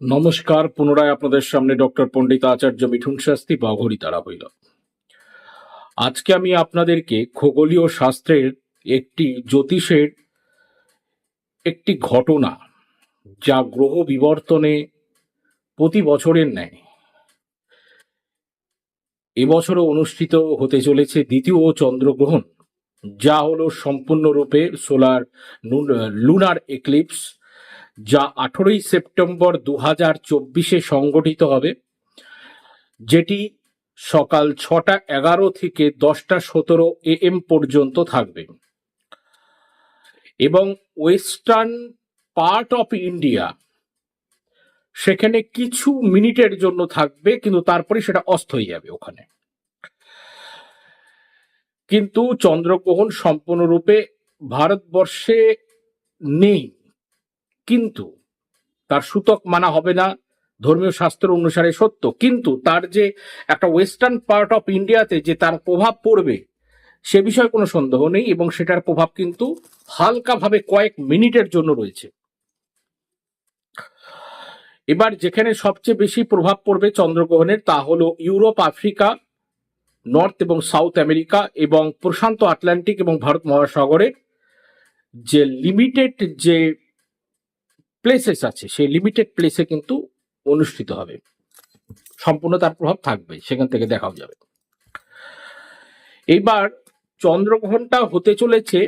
নমস্কার, পুনরায় আপনাদের সামনে ডক্টর পণ্ডিত আচার্য মিঠুন শাস্তি বা তারা হইল। আজকে আমি আপনাদেরকে খগোলীয় শাস্ত্রের একটি জ্যোতিষের একটি ঘটনা যা গ্রহ বিবর্তনে প্রতি বছরের ন্যায়। এবছরও অনুষ্ঠিত হতে চলেছে দ্বিতীয় চন্দ্রগ্রহণ, যা হলো সম্পূর্ণরূপে সোলার লুনার এক্লিপস যা আঠেরোই সেপ্টেম্বর দু হাজার চব্বিশে সংগঠিত হবে, যেটি সকাল ছটা এগারো থেকে দশটা সতেরো এ এম পর্যন্ত থাকবে। এবং ওয়েস্টার্ন পার্ট অফ ইন্ডিয়া সেখানে কিছু মিনিটের জন্য থাকবে, কিন্তু তারপরে সেটা অস্ত হয়ে যাবে ওখানে। কিন্তু চন্দ্রগ্রহণ সম্পূর্ণরূপে ভারতবর্ষে নেই। কিন্তু তার সূতক মানা হবে না, ধর্মীয় শাস্ত্র অনুসারে সত্য। কিন্তু তার যে একটা ওয়েস্টার্ন পার্ট অফ ইন্ডিয়াতে যে তার প্রভাব পড়বে, সে বিষয়ে কোনো সন্দেহ নেই এবং সেটার প্রভাব কিন্তু হালকাভাবে কয়েক মিনিটের জন্য রয়েছে। এবার যেখানে সবচেয়ে বেশি প্রভাব পড়বে চন্দ্রগ্রহণের, তা হলো ইউরোপ, আফ্রিকা, নর্থ এবং সাউথ আমেরিকা এবং প্রশান্ত আটলান্টিক এবং ভারত মহাসাগরে। যে লিমিটেড যে প্লেসেস আছে, সেই লিমিটেড প্লেসে কিন্তু অনুষ্ঠিত হবে। সম্পূর্ণ তার প্রভাব থাকবে, সেখান থেকে দেখাও যাবে। এইবার চন্দ্রগ্রহণটা হতে চলেছে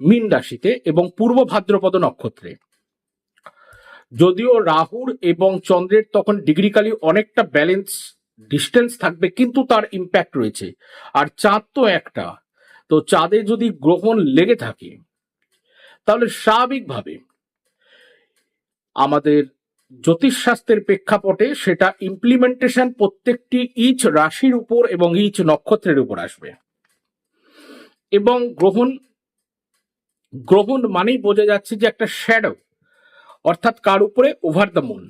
মীন রাশিতে এবং পূর্ব ভাদ্রপদ নক্ষত্রে। যদিও রাহুর এবং চন্দ্রের তখন ডিগ্রিকালি অনেকটা ব্যালেন্স ডিস্টেন্স থাকবে, কিন্তু তার ইম্প্যাক্ট রয়েছে। আর চাঁদ তো একটা, তো চাঁদে যদি গ্রহণ লেগে থাকে, তাহলে স্বাভাবিকভাবে আমাদের জ্যোতিষশাস্ত্রের প্রেক্ষাপটে সেটা ইমপ্লিমেন্টেশন প্রত্যেকটি ইচ রাশির উপর এবং ইচ নক্ষত্রের উপর আসবে। এবং গ্রহণ গ্রহণ মানেই বোঝা যাচ্ছে যে একটা শ্যাডো অর্থাৎ কার উপরে? ওভার দ্য মুন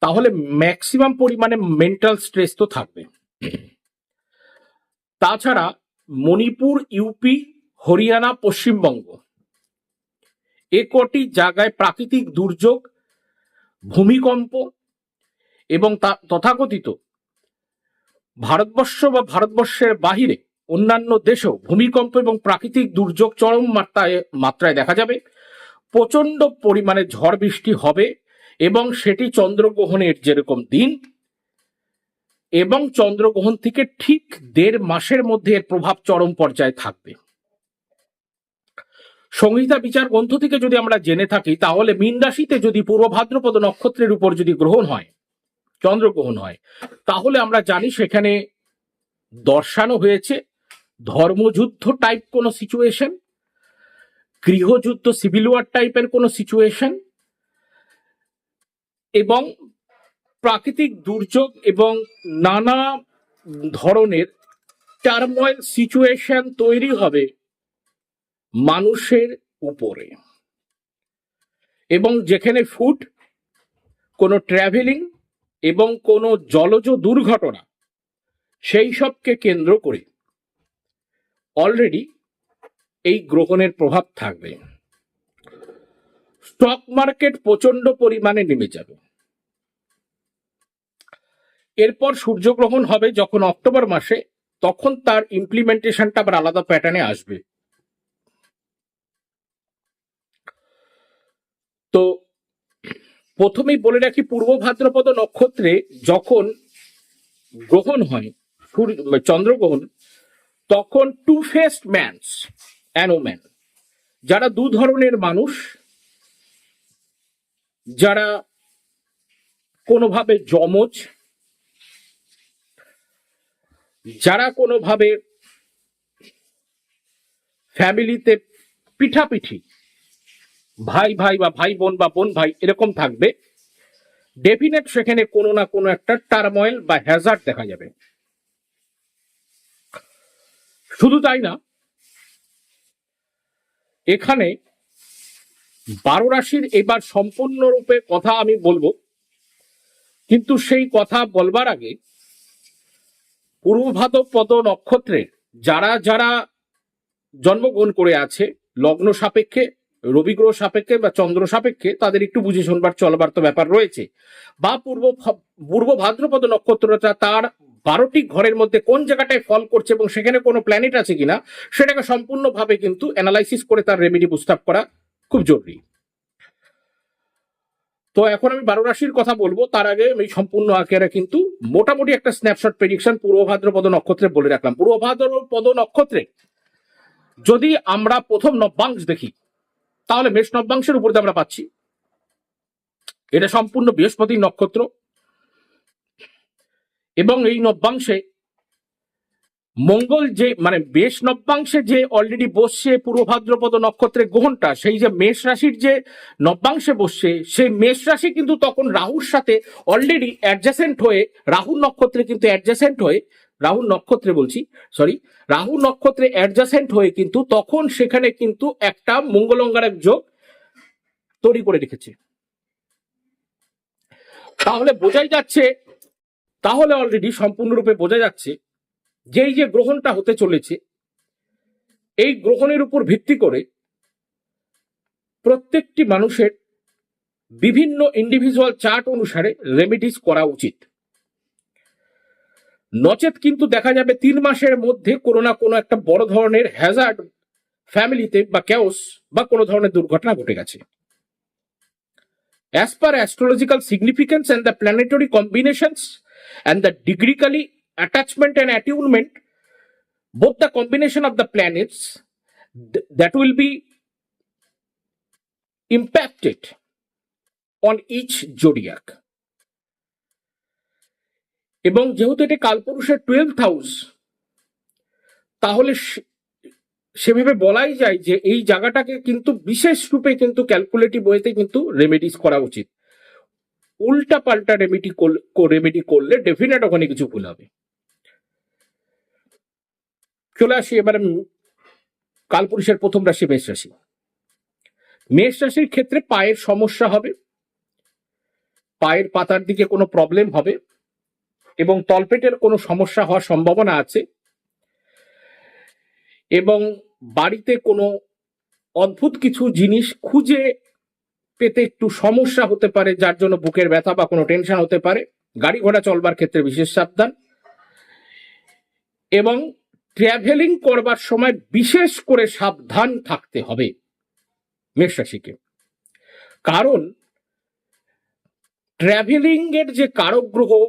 তাহলে ম্যাক্সিমাম পরিমাণে মেন্টাল স্ট্রেস তো থাকবে। তাছাড়া মণিপুর ইউপি হরিয়ানা পশ্চিমবঙ্গ। এ কটি জায়গায় প্রাকৃতিক দুর্যোগ, ভূমিকম্প এবং তথাকথিত ভারতবর্ষ বা ভারতবর্ষের বাহিরে অন্যান্য দেশেও ভূমিকম্প এবং প্রাকৃতিক দুর্যোগ চরম মাত্রায় মাত্রায় দেখা যাবে। প্রচণ্ড পরিমাণে ঝড় বৃষ্টি হবে এবং সেটি চন্দ্রগ্রহণের যেরকম দিন এবং চন্দ্রগ্রহণ থেকে ঠিক দেড় মাসের মধ্যে এর প্রভাব চরম পর্যায়ে থাকবে। সংহিতা বিচার গ্রন্থ থেকে যদি আমরা জেনে থাকি, তাহলে মীন রাশিতে যদি পূর্ব ভাদ্রপদ নক্ষত্রের উপর যদি গ্রহণ হয়, চন্দ্রগ্রহণ হয়, তাহলে আমরা জানি সেখানে দর্শানো হয়েছে ধর্মযুদ্ধ টাইপ কোনো সিচুয়েশন গৃহযুদ্ধ সিভিল ওয়ার টাইপের কোনো সিচুয়েশন এবং প্রাকৃতিক দুর্যোগ এবং নানা ধরনের টার্ময়েল সিচুয়েশন তৈরি হবে মানুষের উপরে। এবং যেখানে ফুড কোনো ট্রাভেলিং এবং কোনো জলজ দুর্ঘটনা, সেই সবকে কেন্দ্র করে অলরেডি এই গ্রহণের প্রভাব থাকবে। স্টক মার্কেট প্রচণ্ড পরিমাণে নেমে যাবে। এরপর সূর্যগ্রহণ হবে যখন অক্টোবর মাসে, তখন তার ইমপ্লিমেন্টেশনটা আবার আলাদা প্যাটার্নে আসবে। তো প্রথমেই বলে রাখি, পূর্ব ভাদ্রপদ নক্ষত্রে যখন গ্রহণ হয়, সূর্য, চন্দ্রগ্রহণ, তখন টু ফেস্ট ম্যানস অ্যানোম্যান যারা দু ধরনের মানুষ, যারা কোনোভাবে যমজ, যারা কোনোভাবে ফ্যামিলিতে পিঠাপিঠি ভাই ভাই বা ভাই বোন বা বোন ভাই এরকম থাকবে। ডেফিনেট সেখানে কোনো না কোনো একটা টার্ময়েল বা হ্যাজার্ড দেখা যাবে। শুধু তাই না, এখানে বারো রাশির এবার সম্পূর্ণরূপে কথা আমি বলব। কিন্তু সেই কথা বলবার আগে পূর্বভাদ পদ নক্ষত্রের যারা যারা জন্মগ্রহণ করে আছে, লগ্ন সাপেক্ষে রবি গ্রহ সাপেক্ষে বা চন্দ্র সাপেক্ষে তাদের একটু বুঝে শুনবার, চলবার তো ব্যাপার রয়েছে। বা পূর্ব পূর্ব ভাদ্রপদ নক্ষত্রটা তার বারোটি ঘরের মধ্যে কোন জায়গাটায় ফল করছে এবং সেখানে কোনো প্ল্যানেট আছে কিনা, সেটাকে সম্পূর্ণভাবে কিন্তু অ্যানালাইসিস করে তার রেমেডি প্রস্তাব করা খুব জরুরি। তো এখন আমি বারো রাশির কথা বলব। তার আগে আমি সম্পূর্ণ আকারে কিন্তু মোটামুটি একটা স্ন্যাপশট প্রেডিকশন পূর্ব ভাদ্রপদ নক্ষত্রে বলে রাখলাম। পূর্ব ভাদ্রপদ নক্ষত্রে যদি আমরা প্রথম নব্যাংশ দেখি তাহলে মেষ নব্যাংশের উপর আমরা পাচ্ছি। এটা সম্পূর্ণ বৃহস্পতির নক্ষত্র। এবং এই নব্যাংশে মঙ্গল যে মানে বেশ নব্যাংশে যে অলরেডি বসছে পূর্ব ভাদ্রপদ নক্ষত্রের গ্রহণটা, সেই যে মেষ রাশির যে নব্যাংশে বসছে, সেই মেষ রাশি কিন্তু তখন রাহুর সাথে অলরেডি অ্যাডজাসেন্ট হয়ে রাহুর নক্ষত্রে কিন্তু অ্যাডজাসেন্ট হয়ে রাহু নক্ষত্রে বলছি সরি রাহু নক্ষত্রে অ্যাডজাসেন্ট হয়ে কিন্তু তখন সেখানে কিন্তু একটা মঙ্গলঙ্গারক যোগ তৈরি করে রেখেছে। তাহলে বোঝাই যাচ্ছে, তাহলে অলরেডি সম্পূর্ণরূপে বোঝা যাচ্ছে যে এই যে গ্রহণটা হতে চলেছে, এই গ্রহণের উপর ভিত্তি করে প্রত্যেকটি মানুষের বিভিন্ন ইন্ডিভিজুয়াল চার্ট অনুসারে রেমিডিস করা উচিত। নচেত কিন্তু দেখা যাবে তিন মাসের মধ্যে কোনো না কোনো একটা বড় ধরনের হ্যাজার্ড ফ্যামিলিতে বা ক্যাওস বা কোনো ধরনের দুর্ঘটনা ঘটে গেছে। As per astrological significance and the planetary combinations and the degrically attachment and attunement both the combination of the planets that will be impacted on each zodiac এবং যেহেতু এটা কালপুরুষের টুয়েলভ হাউস তাহলে সেভাবে বলাই যায় যে এই জায়গাটাকে কিন্তু বিশেষ রূপে কিন্তু ক্যালকুলেটিভ ওয়েতে কিন্তু রেমেডিস করা উচিত। উল্টা পাল্টা রেমেডি রেমেডি করলে ডেফিনেট ওখানে কিছু ভুল হবে। চলে আসি এবার কালপুরুষের প্রথম রাশি মেষ রাশি। মেষ রাশির ক্ষেত্রে পায়ের সমস্যা হবে, পায়ের পাতার দিকে কোনো প্রবলেম হবে। এবং তলপেটের কোনো সমস্যা হওয়ার সম্ভাবনা আছে? এবং বাড়িতে কোনো অদ্ভুত কিছু জিনিস খুঁজে পেতে একটু সমস্যা হতে পারে, যার জন্য বুকের ব্যথা বা কোনো টেনশন হতে পারে। গাড়ি ঘোড়া চলবার ক্ষেত্রে বিশেষ সাবধান। এবং ট্রাভেলিং করবার সময় বিশেষ করে সাবধান থাকতে হবে মেষ রাশিকে কারণ ট্রাভেলিং এর যে কারক গ্রহ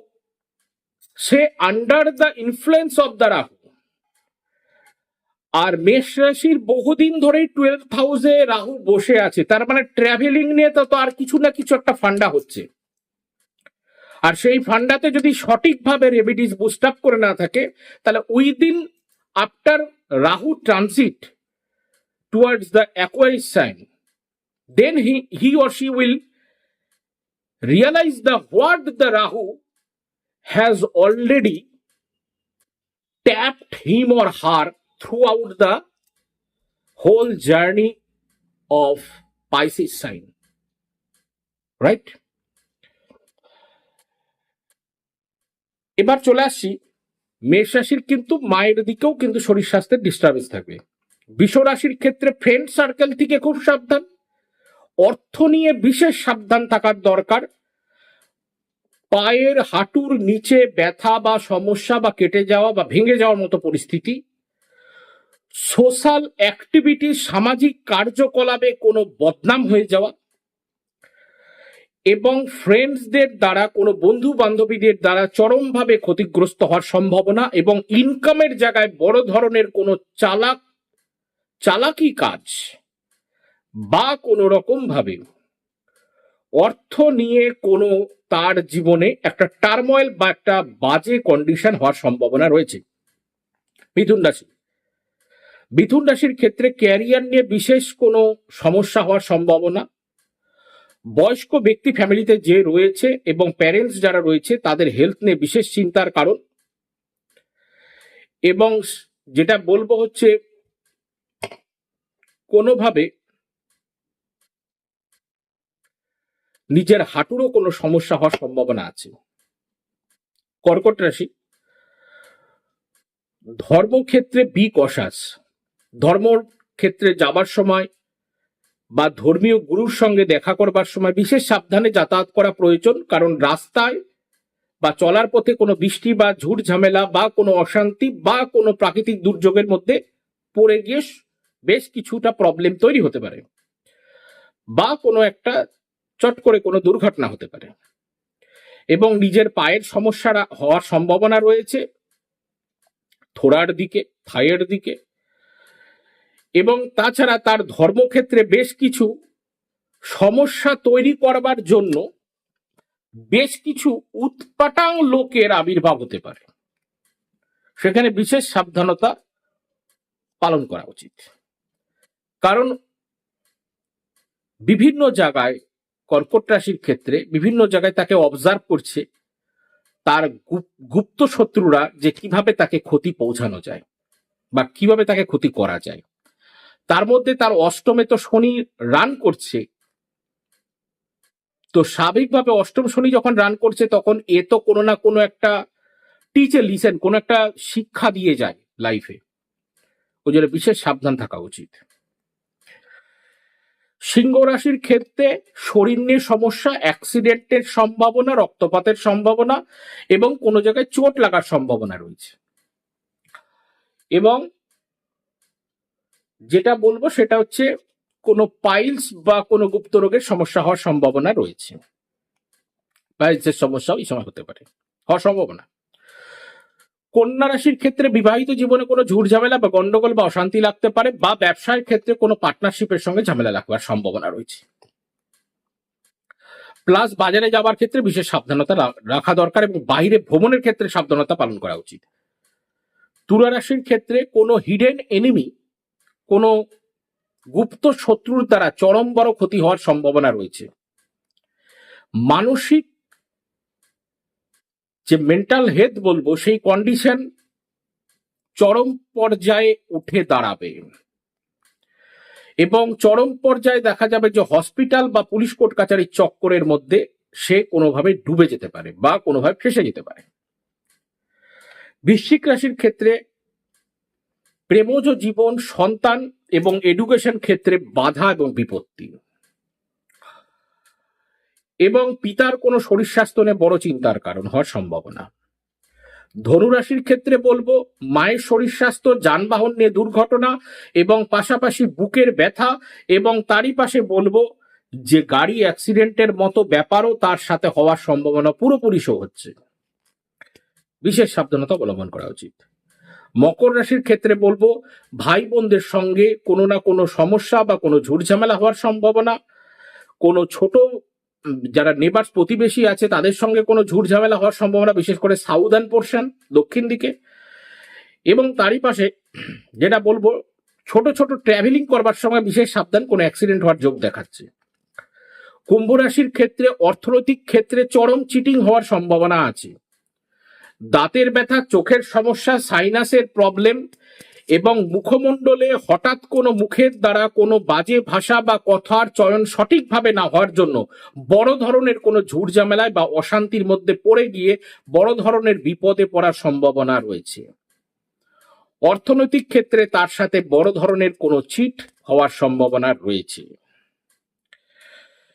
সে under the influence of the Rahu আর মেষ রাশির বহুদিন ধরেই টুয়েলভ হাউসে রাহু বসে আছে। তার মানে ট্রাভেলিং নিয়ে তো আর কিছু না কিছু একটা ফান্ডা হচ্ছে। আর সেই ফান্ডাতে যদি সঠিকভাবে রেমিডিস বুস্ট আপ করে না থাকে, তাহলে within after Rahu transit towards the Aquarius sign then he he or she will realise the what the Rahu has already tapped him or her throughout the whole journey of Pisces sign. Right? এবার চলে আসছি মেষ রাশির কিন্তু মায়ের দিকেও কিন্তু শরীর স্বাস্থ্যের ডিস্টার্বেন্স থাকবে বিষ ক্ষেত্রে ফ্রেন্ড সার্কেল থেকে খুব সাবধান অর্থ নিয়ে বিশেষ সাবধান থাকার দরকার পায়ের হাঁটুর নিচে ব্যথা বা সমস্যা বা কেটে যাওয়া বা ভেঙে যাওয়ার মতো পরিস্থিতি। সোশ্যাল অ্যাক্টিভিটি, সামাজিক কার্যকলাপে কোনো বদনাম হয়ে যাওয়া এবং ফ্রেন্ডসদের দ্বারা, কোনো বন্ধু বান্ধবীদের দ্বারা চরমভাবে ক্ষতিগ্রস্ত হওয়ার সম্ভাবনা এবং ইনকামের জায়গায় বড় ধরনের কোনো চালাক, চালাকি কাজ বা কোনো রকম ভাবে অর্থ নিয়ে কোনো তার জীবনে একটা টার্ময়েল বা একটা বাজে কন্ডিশন হওয়ার সম্ভাবনা রয়েছে। মিথুন রাশি। মিথুন রাশির ক্ষেত্রে ক্যারিয়ার নিয়ে বিশেষ কোনো সমস্যা হওয়ার সম্ভাবনা। বয়স্ক ব্যক্তি ফ্যামিলিতে যে রয়েছে এবং প্যারেন্টস যারা রয়েছে, তাদের হেলথ নিয়ে বিশেষ চিন্তার কারণ। এবং যেটা বলব হচ্ছে, কোনোভাবে নিজের হাঁটুরও কোনো সমস্যা হওয়ার সম্ভাবনা আছে। কর্কট রাশি। ধর্মক্ষেত্রে বি কষাস ধর্ম ক্ষেত্রে যাবার সময় বা ধর্মীয় গুরুর সঙ্গে দেখা করবার সময় বিশেষ সাবধানে যাতায়াত করা প্রয়োজন, কারণ রাস্তায় বা চলার পথে কোনো বৃষ্টি বা ঝুট ঝামেলা বা কোনো অশান্তি বা কোনো প্রাকৃতিক দুর্যোগের মধ্যে পড়ে গিয়ে বেশ কিছুটা প্রবলেম তৈরি হতে পারে। বা কোনো একটা চট করে কোনো দুর্ঘটনা হতে পারে। এবং নিজের পায়ের সমস্যারা হওয়ার সম্ভাবনা রয়েছে, থোড়ার দিকে থাইয়ের দিকে। এবং তাছাড়া তার ধর্মক্ষেত্রে বেশ কিছু সমস্যা তৈরি করবার জন্য বেশ কিছু উৎপাটাং লোকের আবির্ভাব হতে পারে। সেখানে বিশেষ সাবধানতা পালন করা উচিত। কারণ বিভিন্ন জায়গায় কর্কট রাশির ক্ষেত্রে বিভিন্ন জায়গায় তাকে অবজার্ভ করছে, তার গুপ- গুপ্ত শত্রুরা যে কীভাবে তাকে ক্ষতি পৌঁছানো যায় বা কীভাবে তাকে ক্ষতি করা যায়। তার মধ্যে তার অষ্টমে তো শনি রান করছে। তো স্বাভাবিকভাবে অষ্টম শনি যখন রান করছে তখন এ তো কোনো না কোনো একটা টিচে লিসেন কোনো একটা শিক্ষা দিয়ে যায় লাইফে ওই জন্য বিশেষ সাবধান থাকা উচিত। সিংহ রাশির ক্ষেত্রে শরীর নিয়ে সমস্যা, অ্যাক্সিডেন্টের সম্ভাবনা, রক্তপাতের সম্ভাবনা এবং কোনো জায়গায় চোট লাগার সম্ভাবনা রয়েছে। এবং যেটা বলব সেটা হচ্ছে কোনো পাইলস বা কোনো গুপ্ত রোগের সমস্যা হওয়ার সম্ভাবনা রয়েছে। পাইলসের সমস্যাও এই সময় হতে পারে, হওয়ার সম্ভাবনা। কন্যা রাশির ক্ষেত্রে বিবাহিত জীবনে কোনো ঝুট ঝামেলা বা গন্ডগোল বা অশান্তি লাগতে পারে বা ব্যবসায়ের ক্ষেত্রে কোনো পার্টনারশিপের সঙ্গে ঝামেলা লাগবার সম্ভাবনা রয়েছে। প্লাস বাজারে যাওয়ার ক্ষেত্রে বিশেষ সাবধানতা রাখা দরকার এবং বাইরে ভ্রমণের ক্ষেত্রে সাবধানতা পালন করা উচিত। তুলা রাশির ক্ষেত্রে কোনো হিডেন এনিমি কোনো গুপ্ত শত্রুর দ্বারা চরম বড় ক্ষতি হওয়ার সম্ভাবনা রয়েছে। মানসিক যে মেন্টাল হেলথ বলব, সেই কন্ডিশন চরম পর্যায়ে উঠে দাঁড়াবে। এবং চরম পর্যায়ে দেখা যাবে যে হসপিটাল বা পুলিশ কোর্ট কাচারির চক্করের মধ্যে সে কোনোভাবে ডুবে যেতে পারে বা কোনোভাবে ফেসে যেতে পারে। বৃশ্চিক রাশির ক্ষেত্রে প্রেমজ জীবন, সন্তান এবং এডুকেশন ক্ষেত্রে বাধা এবং বিপত্তি। এবং পিতার কোনো শরীর স্বাস্থ্য নিয়ে বড় চিন্তার কারণ হওয়ার সম্ভাবনা। ধনুরাশির ক্ষেত্রে বলব, মায়ের শরীর স্বাস্থ্য, যানবাহন নিয়ে দুর্ঘটনা এবং পাশাপাশি বুকের ব্যথা এবং তারই পাশে বলব যে গাড়ি অ্যাক্সিডেন্টের মতো ব্যাপারও তার সাথে হওয়ার সম্ভাবনা পুরোপুরি শো হচ্ছে। বিশেষ সাবধানতা অবলম্বন করা উচিত। মকর রাশির ক্ষেত্রে বলব, ভাই বোনদের সঙ্গে কোনো না কোনো সমস্যা বা কোনো ঝুটঝামেলা হওয়ার সম্ভাবনা, কোনো ছোট যারা নেবার্স প্রতিবেশী আছে, তাদের সঙ্গে কোনো ঝুটঝামেলা হওয়ার সম্ভাবনা, বিশেষ করে সাউদার্ন পোর্শন, দক্ষিণ দিকে। এবং তারই পাশে যেটা বলব, ছোট ছোট ট্রাভেলিং করবার সময় বিশেষ সাবধান কোনো অ্যাক্সিডেন্ট হওয়ার যোগ দেখাচ্ছে। কুম্ভ রাশির ক্ষেত্রে, অর্থনৈতিক ক্ষেত্রে চরম চিটিং হওয়ার সম্ভাবনা আছে। দাঁতের ব্যথা, চোখের সমস্যা সাইনাসের প্রবলেম এবং মুখমণ্ডলে হঠাৎ কোনো মুখের দ্বারা কোনো বাজে ভাষা বা কথার চয়ন সঠিকভাবে না হওয়ার জন্য বড় ধরনের কোনো ঝুট ঝামেলায় বা অশান্তির মধ্যে পড়ে গিয়ে বড় ধরনের বিপদে পড়ার সম্ভাবনা রয়েছে। অর্থনৈতিক ক্ষেত্রে তার সাথে বড় ধরনের কোনো চিট হওয়ার সম্ভাবনা রয়েছে।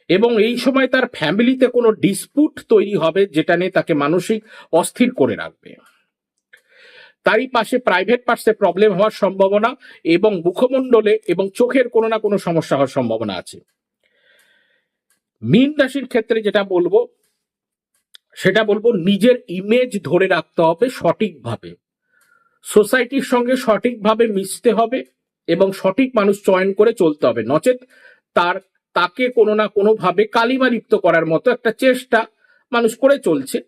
এবং এই সময় তার ফ্যামিলিতে কোনো ডিসপুট তৈরি হবে যেটা নিয়ে তাকে মানসিক অস্থির করে রাখবে। তারই পাশে প্রাইভেট পার্টসে প্রবলেম হওয়ার সম্ভাবনা এবং মুখমণ্ডলে এবং চোখের কোনো না কোনো সমস্যা হওয়ার সম্ভাবনা আছে। মীন রাশির ক্ষেত্রে যেটা বলব, সেটা বলব নিজের ইমেজ ধরে রাখতে হবে সঠিকভাবে। সোসাইটির সঙ্গে সঠিকভাবে মিশতে হবে এবং সঠিক মানুষ চয়ন করে চলতে হবে। নচেত তার, তাকে কোনো না কোনোভাবে কালিমা লিপ্ত করার মতো একটা চেষ্টা মানুষ করে চলছে।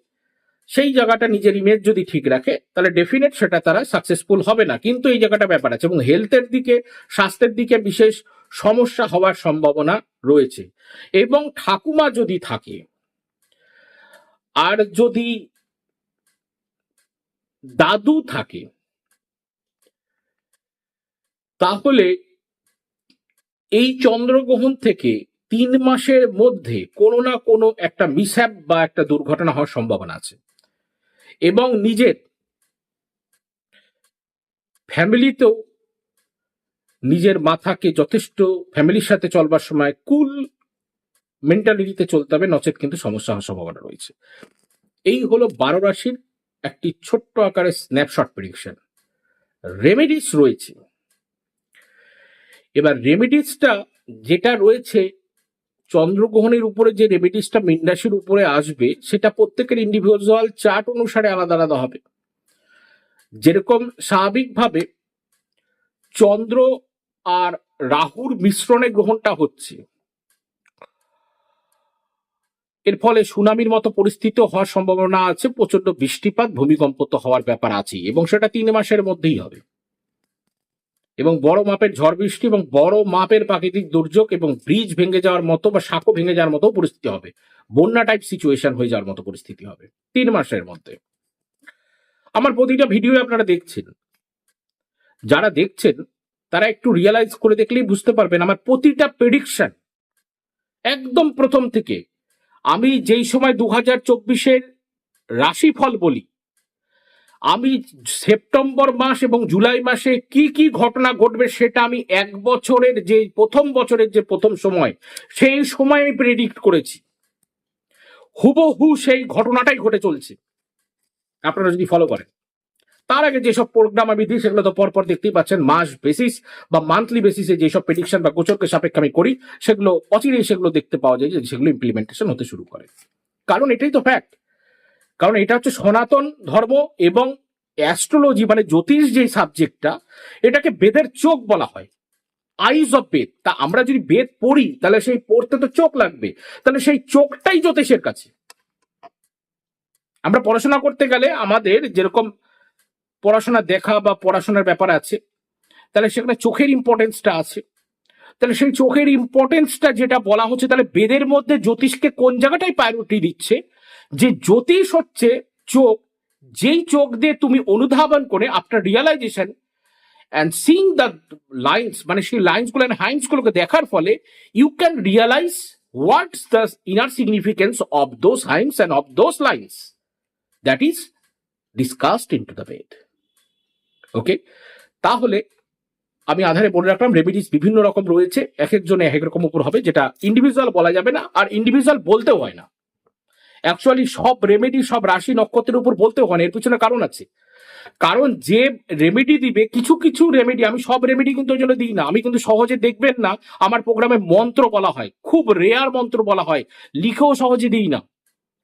সেই জায়গাটা নিজের ইমেজ যদি ঠিক রাখে, তাহলে ডেফিনেট সেটা তারা সাকসেসফুল হবে না। কিন্তু এই জায়গাটা ব্যাপার আছে এবং হেলথের দিকে, স্বাস্থ্যের দিকে বিশেষ সমস্যা হওয়ার সম্ভাবনা রয়েছে। এবং ঠাকুমা যদি থাকে, আর যদি দাদু থাকে, তাহলে এই চন্দ্রগ্রহণ থেকে তিন মাসের মধ্যে কোনো না কোনো একটা মিসহ্যাপ বা একটা দুর্ঘটনা হওয়ার সম্ভাবনা আছে। এবং নিজের ফ্যামিলিতেও নিজের মাথাকে যথেষ্ট ফ্যামিলির সাথে চলবার সময় কুল মেন্টালিটিতে চলতে হবে, নচেত কিন্তু সমস্যা হওয়ার সম্ভাবনা রয়েছে। এই হলো বারো রাশির একটি ছোট্ট আকারের স্ন্যাপশট প্রিডিকশন রেমেডিস রয়েছে। এবার রেমেডিসটা যেটা রয়েছে চন্দ্রগ্রহণের উপরে যে রেমেডিসটা মীন রাশির উপরে আসবে, সেটা প্রত্যেকের ইন্ডিভিজুয়াল চার্ট অনুসারে আলাদা আলাদা হবে। যেরকম স্বাভাবিকভাবে চন্দ্র আর রাহুর মিশ্রণে গ্রহণটা হচ্ছে, এর ফলে সুনামির মতো পরিস্থিতি হওয়ার সম্ভাবনা আছে প্রচণ্ড বৃষ্টিপাত, ভূমিকম্প তো হওয়ার ব্যাপার আছে এবং সেটা তিন মাসের মধ্যেই হবে। এবং বড় মাপের ঝড় বৃষ্টি এবং বড় মাপের প্রাকৃতিক দুর্যোগ এবং ব্রিজ ভেঙে যাওয়ার মতো বা সাঁকো ভেঙে যাওয়ার মতো পরিস্থিতি হবে। বন্যা টাইপ সিচুয়েশন হয়ে যাওয়ার মতো পরিস্থিতি হবে তিন মাসের মধ্যে। আমার প্রতিটা ভিডিও আপনারা দেখছেন। যারা দেখছেন, তারা একটু রিয়েলাইজ করে দেখলেই বুঝতে পারবেন আমার প্রতিটা প্রেডিকশন একদম প্রথম থেকে। আমি যেই সময় দু হাজার চব্বিশের রাশিফল বলি আমি সেপ্টেম্বর মাস এবং জুলাই মাসে কি কি ঘটনা ঘটবে সেটা আমি এক বছরের যে প্রথম বছরের যে প্রথম সময়, সেই সময় আমি প্রেডিক্ট করেছি। হুবহু সেই ঘটনাটাই ঘটে চলছে। আপনারা যদি ফলো করেন। তার আগে যেসব প্রোগ্রাম আমি দিই, সেগুলো তো পরপর দেখতেই পাচ্ছেন, মাস বেসিস বা মান্থলি বেসিসে যেসব প্রেডিকশন বা গোচরকে সাপেক্ষে আমি করি, সেগুলো অচিরেই সেগুলো দেখতে পাওয়া যায় যে সেগুলো ইমপ্লিমেন্টেশন হতে শুরু করে। কারণ এটাই তো ফ্যাক্ট কারণ এটা হচ্ছে সনাতন ধর্ম এবং অ্যাস্ট্রোলজি মানে জ্যোতিষ যে সাবজেক্টটা এটাকে বেদের চোখ বলা হয়। আইজ অফ বেদ তা আমরা যদি বেদ পড়ি, তাহলে সেই পড়তে তো চোখ লাগবে। তাহলে সেই চোখটাই জ্যোতিষের কাছে। আমরা পড়াশোনা করতে গেলে আমাদের যেরকম পড়াশোনা দেখা বা পড়াশোনার ব্যাপার আছে, তাহলে সেখানে চোখের ইম্পর্টেন্সটা আছে। তাহলে সেই চোখের ইম্পর্টেন্সটা যেটা বলা হচ্ছে, তাহলে বেদের মধ্যে জ্যোতিষকে কোন জায়গাটায় প্রায়োরিটি দিচ্ছে? যে জ্যোতিষ হচ্ছে চোখ, যেই চোখ দিয়ে তুমি অনুধাবন করে after realisation and sing the lines মানে সেই লাইন্সগুলো হাইন্সগুলোকে দেখার ফলে you can realise what's the inner significance of those hymns and of those lines that is discussed in to the Veda okay তাহলে আমি আধারে বলে রাখলাম রেমিডিস বিভিন্ন রকম রয়েছে, এক একজনে এক এক রকম উপর হবে, যেটা ইন্ডিভিজুয়াল বলা যাবে না, আর ইন্ডিভিজুয়াল বলতেও হয় না। অ্যাকচুয়ালি সব রেমেডি সব রাশি নক্ষত্রের উপর বলতেও হয় না, এর পিছনে কারণ আছে। কারণ যে রেমেডি দিবে, কিছু কিছু রেমেডি আমি সব রেমেডি কিন্তু ওই জন্য দিই না। আমি কিন্তু সহজে দেখবেন না, আমার প্রোগ্রামে মন্ত্র বলা হয়। খুব রেয়ার মন্ত্র বলা হয়। লিখেও সহজে দিই না।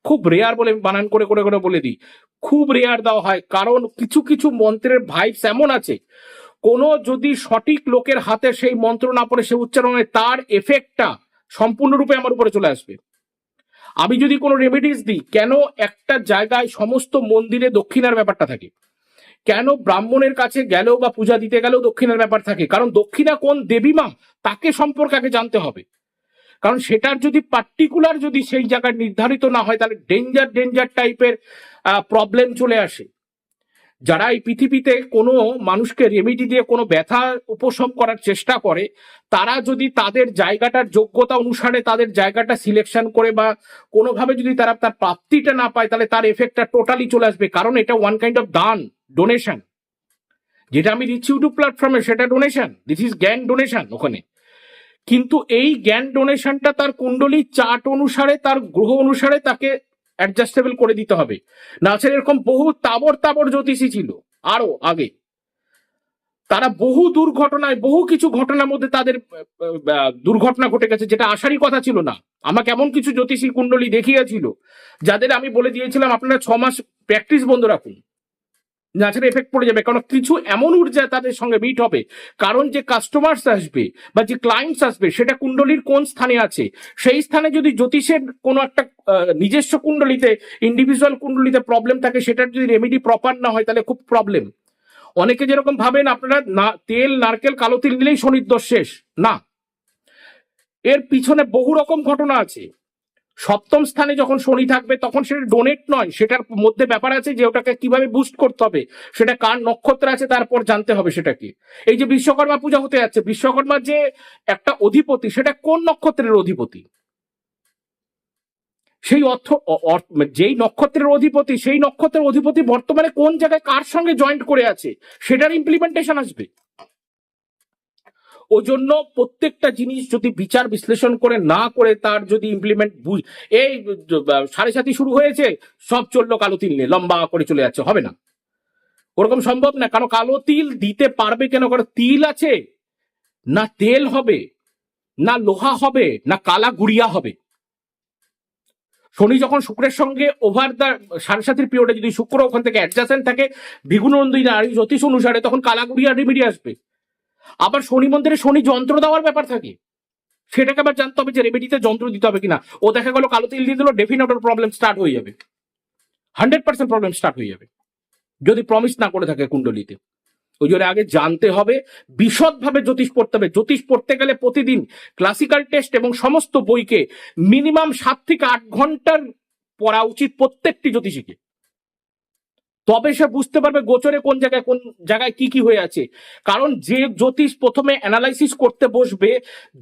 খুব রেয়ার বলে বানান করে করে করে বলে দিই। খুব রেয়ার দেওয়া হয়। কারণ কিছু কিছু মন্ত্রের ভাইবস এমন আছে। কোনো যদি সঠিক লোকের হাতে সেই মন্ত্র না পড়ে, সে উচ্চারণ তার এফেক্টটা সম্পূর্ণরূপে আমার উপরে চলে আসবে। আমি যদি কোনো রেমেডিস দিই, কেন একটা জায়গায় সমস্ত মন্দিরে দক্ষিণার ব্যাপারটা থাকে? কেন ব্রাহ্মণের কাছে গেলেও বা পূজা দিতে গেলেও দক্ষিণার ব্যাপার থাকে? কারণ দক্ষিণা কোন দেবী মা, তাকে সম্পর্কে আগে জানতে হবে। কারণ সেটার যদি পার্টিকুলার যদি সেই জায়গায় নির্ধারিত না হয়, তাহলে ডেঞ্জার ডেঞ্জার টাইপের প্রবলেম চলে আসে। যারা এই পৃথিবীতে কোনো মানুষকে রেমেডি দিয়ে কোনো ব্যথা উপশম করার চেষ্টা করে, তারা যদি তাদের জায়গাটার যোগ্যতা অনুসারে তাদের জায়গাটা সিলেকশন করে বা কোনোভাবে যদি তারা তার প্রাপ্তিটা না পায়, তাহলে তার এফেক্টটা টোটালি চলে আসবে। কারণ এটা ওয়ান কাইন্ড অফ দান ডোনেশন যেটা আমি দিচ্ছি ইউটিউব প্ল্যাটফর্মে সেটা donation this is gyan donation ওখানে। কিন্তু এই জ্ঞান ডোনেশনটা তার কুণ্ডলী চার্ট অনুসারে, তার গ্রহ অনুসারে তাকে অ্যাডজাস্টেবল করে দিতে হবে। না আছে এরকম বহু তাবর তাবর জ্যোতিষী ছিল, আরও আগে। তারা বহু দুর্ঘটনায়, বহু কিছু ঘটনার মধ্যে তাদের দুর্ঘটনা ঘটে গেছে, যেটা আসারই কথা ছিল না। আমাকে এমন কিছু জ্যোতিষী কুণ্ডলী দেখিয়েছিল, যাদের আমি বলে দিয়েছিলাম, আপনারা ছ মাস প্র্যাকটিস বন্ধ রাখুন। নাচের এফেক্ট পড়ে যাবে। কারণ কিছু এমন ঊর্জা তাদের সঙ্গে মিট হবে। কারণ যে কাস্টমার্স আসবে বা যে ক্লায়েন্টস আসবে, সেটা কুণ্ডলীর কোন স্থানে আছে? সেই স্থানে যদি জ্যোতিষের কোনো একটা নিজস্ব কুণ্ডলিতে ইন্ডিভিজুয়াল কুণ্ডলিতে প্রবলেম থাকে, সেটার যদি রেমেডি প্রপার না হয়, তাহলে খুব প্রবলেম অনেকে যেরকম ভাবেন, আপনারা না, তেল, নারকেল, কালো তিল দিলেই শনির শেষ। না। এর পিছনে বহু রকম ঘটনা আছে। সপ্তম স্থানে যখন শনি থাকবে, তখন সেটা ডোনেট নয়। সেটার মধ্যে ব্যাপার আছে যে ওটাকে কীভাবে বুস্ট করতে হবে, সেটা কার নক্ষত্র আছে তারপর জানতে হবে সেটা কি এই যে বিশ্বকর্মা পূজা হতে যাচ্ছে বিশ্বকর্মার যে একটা অধিপতি, সেটা কোন নক্ষত্রের অধিপতি? সেই অর্থ যেই নক্ষত্রের অধিপতি, সেই নক্ষত্রের অধিপতি বর্তমানে কোন জায়গায় কার সঙ্গে জয়েন্ট করে আছে, সেটার ইমপ্লিমেন্টেশন আসবে। ওই জন্য প্রত্যেকটা জিনিস যদি বিচার বিশ্লেষণ করে না করে তার যদি ইমপ্লিমেন্ট এই, সাড়ে সাথী শুরু হয়েছে, সব চলল কালো তিল নিয়ে, লম্বা করে চলে যাচ্ছে, হবে না। ওরকম সম্ভব না, কারণ কালো তিল দিতে পারবে কেন? কারণ তিল আছে, না তেল হবে, না লোহা হবে, না কালা গুড়িয়া হবে। শনি যখন শুক্রের সঙ্গে ওভার দ্য সাড়ে সাতির পিরিয়ডে যদি শুক্র ওখান থেকে অ্যাডজাস্টেন্ট থাকে দ্বিগুণনন্দী নারী জ্যোতিষ অনুসারে তখন কালাগুড়িয়া রেমেডি আসবে। আবার শনি মন্দিরে শনি যন্ত্র দেওয়ার ব্যাপার থাকে। সেটাকে আবার জানতে হবে যে রেমেডিতে যন্ত্র দিতে হবে কিনা। ও দেখা গেল কালো তিল দিয়ে দিল ডেফিনেট ওর প্রবলেম স্টার্ট হয়ে যাবে। হান্ড্রেড পার্সেন্ট প্রবলেম স্টার্ট হয়ে যাবে। যদি প্রমিস না করে থাকে কুণ্ডলিতে। ওই জন্য আগে জানতে হবে, বিশদভাবে জ্যোতিষ পড়তে হবে। জ্যোতিষ পড়তে গেলে প্রতিদিন ক্লাসিক্যাল টেস্ট এবং সমস্ত বইকে মিনিমাম সাত থেকে আট ঘণ্টার পড়া উচিত প্রত্যেকটি জ্যোতিষীকে। তবে সে বুঝতে পারবে গোচরে কোন জায়গায় কোন জায়গায় কি কি হয়ে আছে। কারণ যে জ্যোতিষ প্রথমে অ্যানালাইসিস করতে বসবে,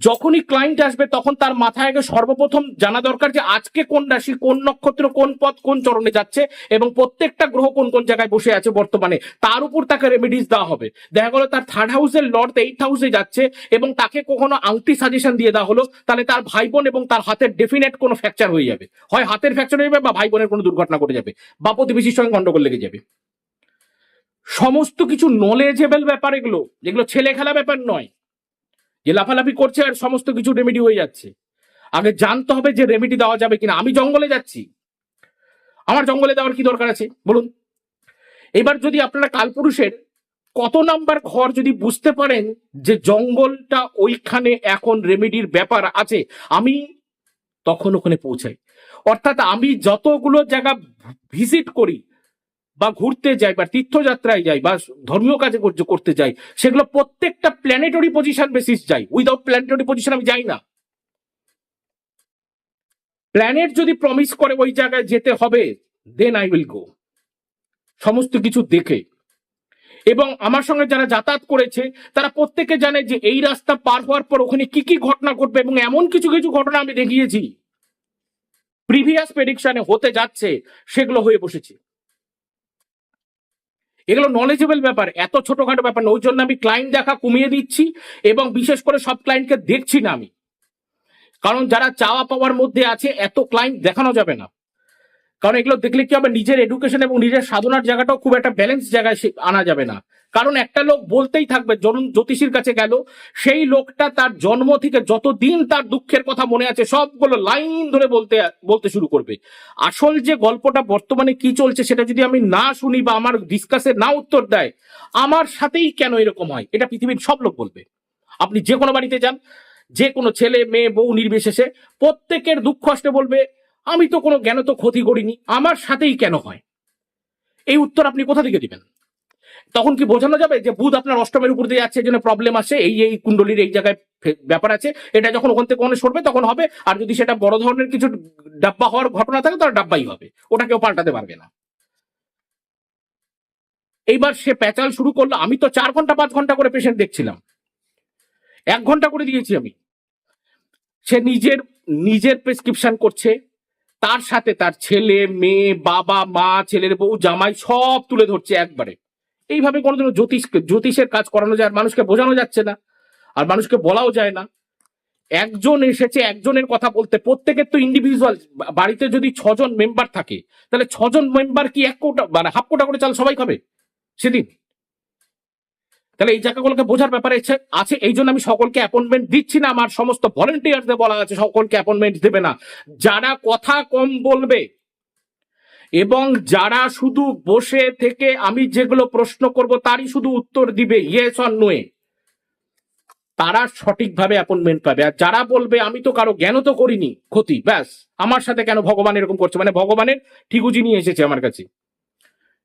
যখনই ক্লায়েন্ট আসবে, তখন তার মাথায় আগে সর্বপ্রথম জানা দরকার যে আজকে কোন রাশি, কোন নক্ষত্র, কোন পথ, কোন চরণে যাচ্ছে এবং প্রত্যেকটা গ্রহ কোন কোন জায়গায় বসে আছে বর্তমানে। তার উপর তাকে রেমেডিস দেওয়া হবে। দেখা গেলো তার থার্ড হাউসের লর্ড এইট হাউসে যাচ্ছে এবং তাকে কখনো আংটি সাজেশন দিয়ে দেওয়া হলো, তাহলে তার ভাই বোন এবং তার হাতের ডেফিনেট কোনো ফ্র্যাকচার হয়ে যাবে। হয় হাতের ফ্র্যাকচার হয়ে যাবে বা ভাই বোনের কোনো দুর্ঘটনা ঘটে যাবে বা প্রতিবেশীর সঙ্গে গন্ডগোল লেগে যাবে। সমস্ত কিছু নলেজেবল ব্যাপার এগুলো, যেগুলো ছেলে খেলা ব্যাপার নয়। যে লাফালাফি করছে আর সমস্ত কিছু রেমেডি হয়ে যাচ্ছে। আগে জানতে হবে যে রেমেডি দেওয়া যাবে কিনা। আমি জঙ্গলে যাচ্ছি। আমার জঙ্গলে দেওয়ার কি দরকার আছে? বলুন। এবার যদি আপনারা কালপুরুষের কত নাম্বার ঘর যদি বুঝতে পারেন যে জঙ্গলটা ওইখানে এখন রেমেডির ব্যাপার আছে, আমি তখন ওখানে পৌঁছাই। অর্থাৎ আমি যতগুলো জায়গা ভিজিট করি বা ঘুরতে যাই বা তীর্থযাত্রায় যাই বা ধর্মীয় কাজে করতে যাই, সেগুলো প্রত্যেকটা প্ল্যানেটরি পজিশন বেসিস যাই। উইদাউট প্ল্যানেটরি পজিশন আমি যাই না। প্ল্যানেট যদি প্রমিস করে ওই জায়গায় যেতে হবে দেন আই উইল গো সমস্ত কিছু দেখে। এবং আমার সঙ্গে যারা যাতায়াত করেছে, তারা প্রত্যেকে জানে যে এই রাস্তা পার হওয়ার পর ওখানে কি কি ঘটনা ঘটবে এবং এমন কিছু কিছু ঘটনা আমি দেখিয়েছি। প্রিভিয়াস প্রেডিকশনে হতে যাচ্ছে, সেগুলো হয়ে বসেছে। এগুলো নলেজেবল ব্যাপার, এত ছোটখাটো ব্যাপার না। ওই জন্য আমি ক্লায়েন্ট দেখা কমিয়ে দিচ্ছি এবং বিশেষ করে সব ক্লায়েন্টকে দেখছি না আমি। কারণ যারা চাওয়া পাওয়ার মধ্যে আছে, এত ক্লায়েন্ট দেখানো যাবে না। কারণ এগুলো দেখলে কি হবে, নিজের এডুকেশন এবং নিজের সাধনার জায়গাটাও খুব একটা ব্যালেন্স জায়গায় আনা যাবে না। কারণ একটা লোক বলতেই থাকবে ধরুন জ্যোতিষীর কাছে গেল, সেই লোকটা তার জন্ম থেকে যতদিন তার দুঃখের কথা মনে আছে, সবগুলো লাইন ধরে বলতে বলতে শুরু করবে। আসল যে গল্পটা বর্তমানে কি চলছে সেটা যদি আমি না শুনি বা আমার ডিসকাসে না উত্তর দেয়, আমার সাথেই কেন এরকম হয়? এটা পৃথিবীর সব লোক বলবে। আপনি যে কোনো বাড়িতে যান, যে কোনো ছেলে, মেয়ে, বউ নির্বিশেষে প্রত্যেকের দুঃখ আসতে বলবে, আমি তো কোনো জ্ঞান তো ক্ষতি করিনি, আমার সাথেই কেন হয়? এই উত্তর আপনি কোথা থেকে দিবেন? তখন কি বোঝানো যাবে যে বুধ আপনার অষ্টমের উপর দিয়ে যাচ্ছে, এই জন্য প্রবলেম আসে, এই এই কুণ্ডলীর এই জায়গায় ব্যাপার আছে। এটা যখন ওখান থেকে ওখানে সরবে, তখন হবে, আর যদি সেটা বড় ধরনের কিছু ডাব্বা হওয়ার ঘটনা থাকে, তাহলে ডাব্বাই হবে। ওটা কেউ পাল্টাতে পারবে না। এইবার সে প্যাচাল শুরু করল। আমি তো চার ঘণ্টা, পাঁচ ঘণ্টা করে পেশেন্ট দেখছিলাম। এক ঘণ্টা করে দিয়েছি আমি। সে নিজের নিজের প্রেসক্রিপশন করছে। তার সাথে তার ছেলে, মেয়ে, বাবা, মা, ছেলের বউ, জামাই সব তুলে ধরছে একবারে। এইভাবে কোনোদিনও জ্যোতিষ জ্যোতিষের কাজ করানো যায় মানুষকে বোঝানো যাচ্ছে না, আর মানুষকে বলাও যায় না। একজন এসেছে, একজনের কথা বলতে, প্রত্যেকের তো ইন্ডিভিজুয়াল বাড়িতে যদি ছজন মেম্বার থাকে, তাহলে ছজন মেম্বার কি এক কোটা মানে হাফ কোটা করে চাল সবাই খাবে সেদিন? তাহলে এই জায়গাগুলোকে বোঝার ব্যাপারে আছে এই জন্য আমি সকলকে অ্যাপয়েন্টমেন্ট দিচ্ছি না, আমার সমস্ত ভলেন্টিয়ারদের বলা আছে, সকলকে অ্যাপয়েন্টমেন্ট দেবে না। যারা কথা কম বলবে এবং যারা শুধু বসে থেকে আমি যেগুলো প্রশ্ন করব তারই শুধু উত্তর দিবে ইয়েস অর নোয়ে তারা সঠিকভাবে অ্যাপয়েন্টমেন্ট পাবে। আর যারা বলবে, আমি তো কারও জ্ঞান তো করিনি, ক্ষতি, ব্যাস, আমার সাথে কেন ভগবান এরকম করছে? মানে ভগবানের ঠিকুজি নিয়ে এসেছে আমার কাছে।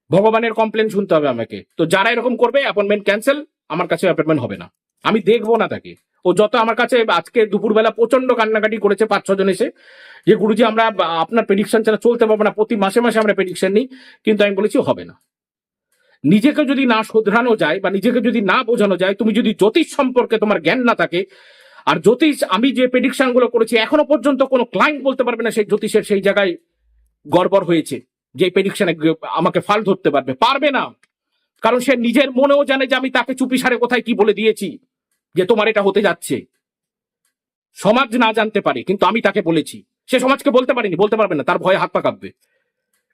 ভগবানের কমপ্লেন শুনতে হবে আমাকে। তো যারা এরকম করবে অ্যাপয়েন্টমেন্ট ক্যান্সেল আমার কাছে অ্যাপয়েন্টমেন্ট হবে না। আমি দেখব না তাকে। ও যত আমার কাছে আজকে দুপুরবেলা প্রচণ্ড কান্নাকাটি করেছে পাঁচ ছজন এসে, যে গুরুজি আমরা, আপনার প্রেডিকশন ছাড়া চলতে পারব না, প্রতি মাসে মাসে আমরা প্রেডিকশন নিই, কিন্তু আমি বলেছি হবে না। নিজেকে যদি না শোধরানো যায় বা নিজেকে যদি না বোঝানো যায়, তুমি যদি জ্যোতিষ সম্পর্কে তোমার জ্ঞান না থাকে, আর জ্যোতিষ, আমি যে প্রেডিকশনগুলো করেছি, এখনও পর্যন্ত কোনো ক্লায়েন্ট বলতে পারবে না সেই জ্যোতিষের সেই জায়গায় গড়বড় হয়েছে, যে প্রেডিকশনে আমাকে ফাল ধরতে পারবে। পারবে না। কারণ সে নিজের মনেও জানে যে আমি তাকে চুপি সারে কোথায় কি বলে দিয়েছি। যে তোমার এটা হতে যাচ্ছে। সমাজ না জানতে পারে, কিন্তু আমি তাকে বলেছি। সে সমাজকে বলতে পারেনি, বলতে পারবে না, তার ভয়ে হাত পা কাঁপবে।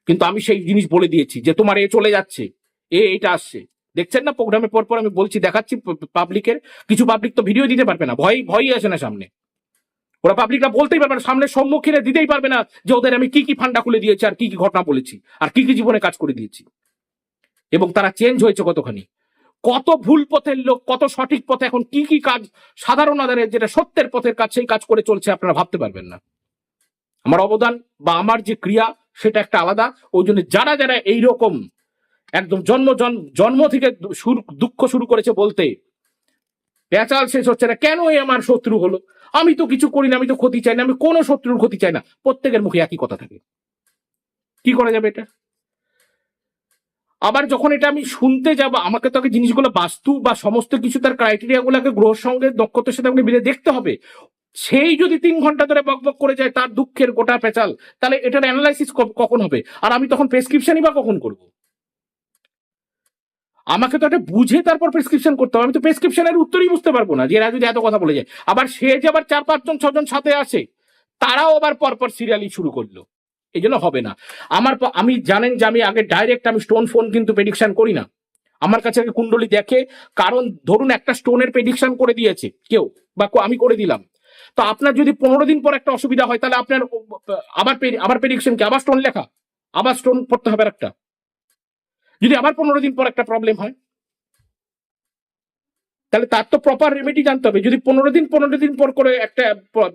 কিন্তু আমি সেই জিনিস বলে দিয়েছি যে তোমার এ চলে যাচ্ছে, এ এটা আসছে। দেখছেন না প্রোগ্রামের পর পর আমি বলছি, দেখাচ্ছি পাবলিকের কিছু পাবলিক তো ভিডিও দিতে পারবে না ভয় ভয়ই আসে না সামনে। ওরা পাবলিকরা বলতেই পারবে না, সামনে সম্মুখীনে দিতেই পারবে না যে ওদের আমি কি কি ফান্ডা খুলে দিয়েছি আর কি কি ঘটনা বলেছি, আর কি কি জীবনে কাজ করে দিয়েছি। এবং তারা চেঞ্জ হয়েছে কতখানি? কত ভুল পথের লোক, কত সঠিক পথে এখন কি কি কাজ, সাধারণ আধারে যেটা সত্যের পথের কাজ, সেই কাজ করে চলছে, আপনারা ভাবতে পারবেন না। আমার অবদান বা আমার যে ক্রিয়া, সেটা একটা আলাদা। ওই জন্য যারা যারা এইরকম একদম জন্ম জন্ম থেকে দুঃখ শুরু করেছে বলতে পেঁচাল শেষ হচ্ছে না কেন আমার শত্রু হলো? আমি তো কিছু করি না, আমি তো ক্ষতি চাই না, আমি কোনো শত্রুর ক্ষতি চাই না। প্রত্যেকের মুখে একই কথা থাকে। কি করা যাবে এটা? আবার যখন এটা আমি শুনতে যাব, আমাকে তো জিনিসগুলো বাস্তু বা সমস্ত কিছু তার ক্রাইটেরিয়া গুলোকে গ্রহের সঙ্গে দক্ষতার সাথে আমাকে মিলে দেখতে হবে। সেই যদি তিন ঘণ্টা ধরে বকবক করে যায়, তার দুঃখের গোটা পেঁচাল, তাহলে এটার অ্যানালাইসিস কখন হবে? আর আমি তখন প্রেসক্রিপশনই বা কখন করব? আমাকে তো একটা বুঝে তারপর প্রেসক্রিপশন করতে হবে। আমি তো প্রেসক্রিপশনের উত্তরই বুঝতে পারব না যে এরা যদি এত কথা বলে যায়। আবার সে যে আবার চার পাঁচজন, ছজন সাথে আসে, তারাও আবার পরপর সিরিয়ালি শুরু করল। এই জন্য হবে না। আমার আমি জানেন যে আমি আগে ডাইরেক্ট আমি স্টোন ফোন কিন্তু প্রেডিকশন করি না। আমার কাছে আগে কুণ্ডলী দেখে, কারণ ধরুন একটা স্টোনের প্রেডিকশন করে দিয়েছে কেউ, বা আমি করে দিলাম। তো আপনার যদি পনেরো দিন পর একটা অসুবিধা হয়, তাহলে আপনার আবার আবার প্রেডিকশন কি? আবার স্টোন লেখা? আবার স্টোন পড়তে হবে একটা যদি আবার পনেরো দিন পর একটা প্রবলেম হয় তাহলে তার তো প্রপার রেমেডি জানতে হবে। যদি পনেরো দিন পনেরো দিন পর করে একটা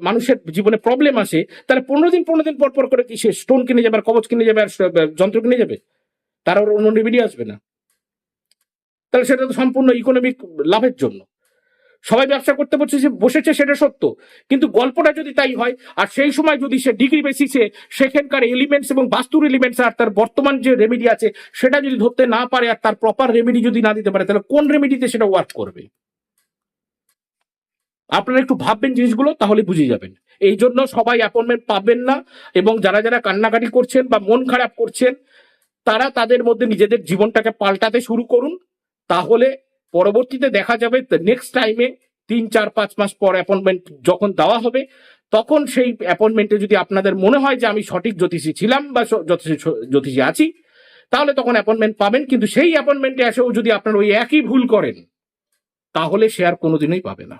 মানুষের জীবনে প্রবলেম আসে, তাহলে পনেরো দিন পনেরো দিন পর পর করে কি সে স্টোন কিনে যাবে আর কবচ কিনে যাবে আর যন্ত্র কিনে যাবে? তার অন্য রেমেডি আসবে না। তাহলে সেটা তো সম্পূর্ণ ইকোনমিক লাভের জন্য। সবাই ব্যবসা করতে বসছে বসেছে সেটা সত্য। কিন্তু গল্পটা যদি তাই হয়, আর সেই সময় যদি সে ডিগ্রি বেসিসে সেখানকার এলিমেন্টস এবং বাস্তুর এলিমেন্টস আর তার বর্তমান যে রেমেডি আছে, সেটা যদি ধরতে না পারে আর তার প্রপার রেমেডি যদি না দিতে পারে, তাহলে কোন রেমেডিতে সেটা ওয়ার্ক করবে? আপনারা একটু ভাববেন জিনিসগুলো, তাহলে বুঝে যাবেন। এই জন্য সবাই অ্যাপয়েন্টমেন্ট পাবেন না এবং যারা যারা কান্নাকাটি করছেন বা মন খারাপ করছেন, তারা তাদের মধ্যে নিজেদের জীবনটাকে পাল্টাতে শুরু করুন, তাহলে পরবর্তীতে দেখা যাবে নেক্সট টাইমে তিন, চার, পাঁচ মাস পর অ্যাপয়েন্টমেন্ট যখন দেওয়া হবে, তখন সেই অ্যাপয়েন্টমেন্টে যদি আপনাদের মনে হয় যে আমি সঠিক জ্যোতিষী ছিলাম বা জ্যোতিষী জ্যোতিষী আছি, তাহলে তখন অ্যাপয়েন্টমেন্ট পাবেন। কিন্তু সেই অ্যাপয়েন্টমেন্টে এসেও যদি আপনারা ওই একই ভুল করেন, তাহলে সে আর কোনোদিনই পাবে না।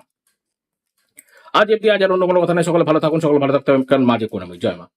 আজ এমনি আজ আর অন্য কোনো কথা নেই। সকলে ভালো থাকুন, সকলে ভালো থাকতে হবে। কারণ মাঝে আমি জয় মা।